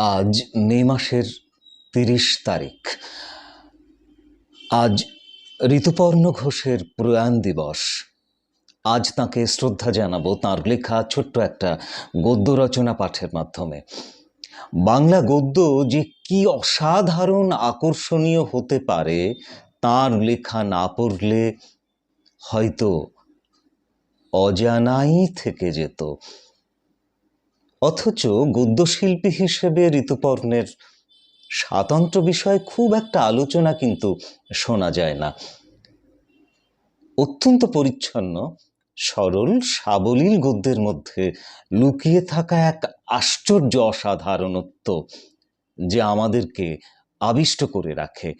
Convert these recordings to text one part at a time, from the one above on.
আজ মে মাসের তিরিশ তারিখ। আজ ঋতুপর্ণ ঘোষের প্রয়াণ দিবস। আজ তাকে শ্রদ্ধা জানাব তাঁর লেখা ছোট্ট একটা গদ্য রচনা পাঠের মাধ্যমে। বাংলা গদ্য যে কি অসাধারণ আকর্ষণীয় হতে পারে, তার লেখা না পড়লে হয়তো অজানাই থেকে যেত। অথচ গদ্যশিল্পী হিসেবে ঋতুপর্ণের স্বাতন্ত্র বিষয়ে খুব একটা আলোচনা কিন্তু শোনা যায় না। অত্যন্ত পরিচ্ছন্ন, সরল, সাবলীল গদ্যের মধ্যে লুকিয়ে থাকা এক আশ্চর্য অসাধারণত্ব যে আমাদেরকে আবিষ্ট করে রাখে,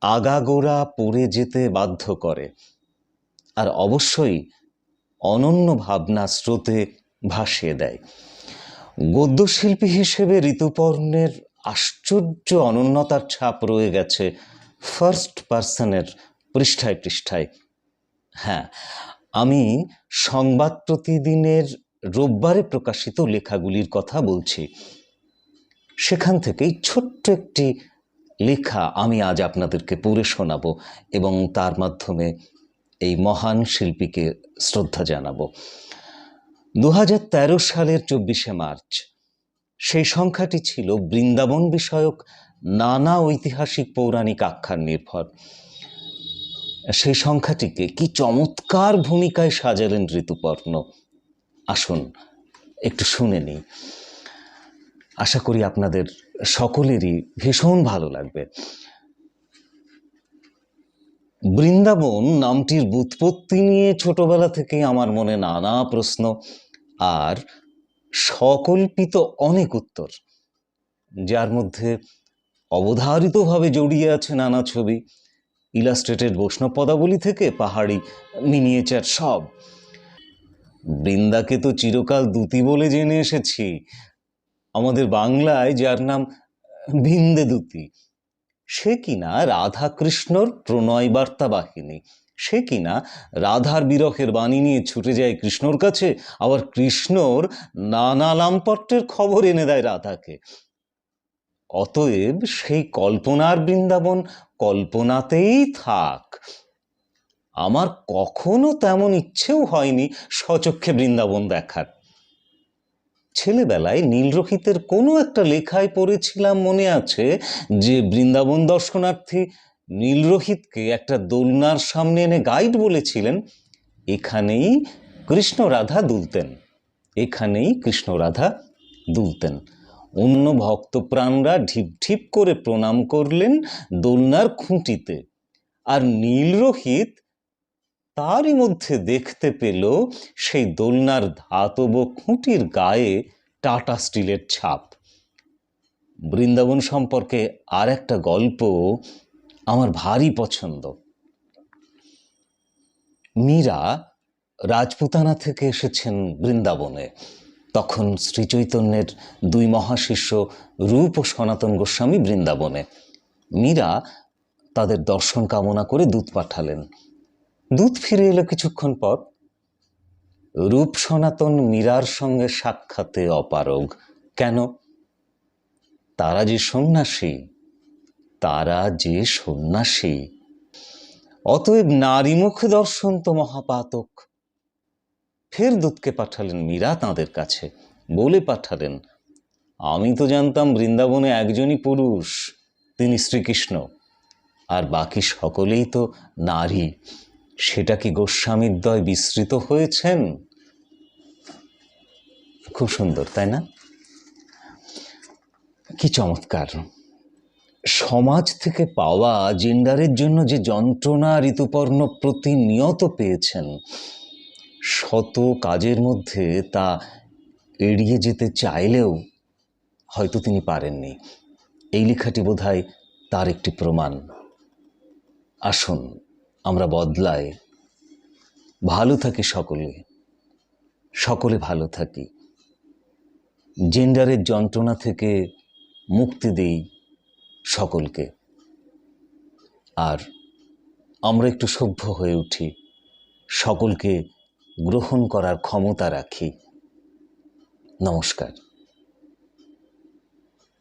আগাগোড়া পড়ে যেতে বাধ্য করে। আর অবশ্যই অনন্য ভাবনা স্রোতে ভাসিয়ে দেয়। গদ্যশিল্পী হিসেবে ঋতুপর্ণের আশ্চর্য অনন্যতার ছাপ রয়ে গেছে ফার্স্ট পার্সনের পৃষ্ঠায় পৃষ্ঠায়। হ্যাঁ আমি সংবাদ প্রতিদিনের রোববারে প্রকাশিত লেখাগুলির কথা বলছি। সেখান থেকেই ছোট্ট একটি লেখা আমি আজ আপনাদেরকে পড়ে শোনাব এবং তার মাধ্যমে এই মহান শিল্পীকে শ্রদ্ধা জানাব। দু হাজার তেরো সালের চব্বিশে মার্চ। সেই সংখ্যাটি ছিল বৃন্দাবন বিষয়ক নানা ঐতিহাসিক পৌরাণিক আখ্যান নির্ভর। সেই সংখ্যাটিকে কি চমৎকার ভূমিকায় সাজালেন ঋতুপর্ণ? আসুন, একটু শুনে নিই। আশা করি আপনাদের সকলেরই ভীষণ ভালো লাগবে। বৃন্দাবন নামটির বুৎপত্তি নিয়ে ছোটবেলা থেকে আমার মনে নানা প্রশ্ন। আর সকল্পিত অনেক উত্তর, যার মধ্যে অবধারিতভাবে জড়িয়ে আছে নানা ছবি। ইলাস্ট্রেটেড বৈষ্ণব পদাবলী থেকে পাহাড়ি মিনিয়েচার সব। বৃন্দাকে তো চিরকাল দুতি বলে জেনে এসেছি। আমাদের বাংলায় যার নাম বিন্দে দুতি সে কিনা রাধা কৃষ্ণর প্রণয় বার্তা বাহিনী? সে কিনা রাধার বিরহের বাণী নিয়ে ছুটে যায় কৃষ্ণর কাছে? আবার কৃষ্ণর নানা লাম্পট্যের খবর এনে দেয় রাধাকে। অতএব সেই কল্পনার বৃন্দাবন কল্পনাতেই থাক। আমার কখনো তেমন ইচ্ছেও হয়নি সচক্ষে বৃন্দাবন দেখার। ছেলেবেলায় নীলরোহিতের কোনো একটা লেখায় পড়েছিলাম মনে আছে যে বৃন্দাবন দর্শনার্থী নীলরোহিতকে একটা দোলনার সামনে এনে গাইড বলেছিলেন, এখানেই কৃষ্ণ রাধা দুলতেন, এখানেই কৃষ্ণ রাধা দুলতেন। অন্য ভক্তপ্রাণরা ঢিপ ঢিপ করে প্রণাম করলেন দোলনার খুঁটিতে। আর নীলরোহিত তারই মধ্যে দেখতে পেল সেই দোলনার ধাতব খুঁটির গায়ে টাটা স্টিলের ছাপ। বৃন্দাবন সম্পর্কে আর একটা গল্প আমার ভারী পছন্দ। মীরা রাজপুতানা থেকে এসেছেন বৃন্দাবনে। তখন শ্রীচৈতন্যের দুই মহাশিষ্য রূপ ও সনাতন গোস্বামী বৃন্দাবনে। মীরা তাদের দর্শন কামনা করে দূত পাঠালেন। দূত ফিরে এলো কিছুক্ষণ পর। রূপ সনাতন মীরার সঙ্গে সাক্ষাতে অপারগ। কেন? তারা যে সন্ন্যাসী, তারা যে সন্ন্যাসী। অতএব নারীমুখ দর্শন তো মহাপাতক। ফের দূতকে পাঠালেন মীরা তাঁদের কাছে, বলে পাঠালেন, আমি তো জানতাম বৃন্দাবনে একজনই পুরুষ, তিনি শ্রীকৃষ্ণ, আর বাকি সকলেই তো নারী। সেটা কি গোস্বামীদ্বয় বিস্তৃত হয়েছেন? খুব সুন্দর, তাই না? কি চমৎকার। সমাজ থেকে পাওয়া জেন্ডারের জন্য যে যন্ত্রণা ঋতুপর্ণ প্রতিনিয়ত পেয়েছেন, শত কাজের মধ্যে তা এড়িয়ে যেতে চাইলেও হয়তো তিনি পারেননি। এই লেখাটি বোধহয় তার একটি প্রমাণ। আসুন। আমরা বদলাই ভালো থাকি সকলে। সকলে ভালো থাকি। জেন্ডারের যন্ত্রণা থেকে মুক্তি দেই সকলকে। আর আমরা একটু সভ্য হয়ে উঠি। সকলকে গ্রহণ করার ক্ষমতা রাখি। নমস্কার।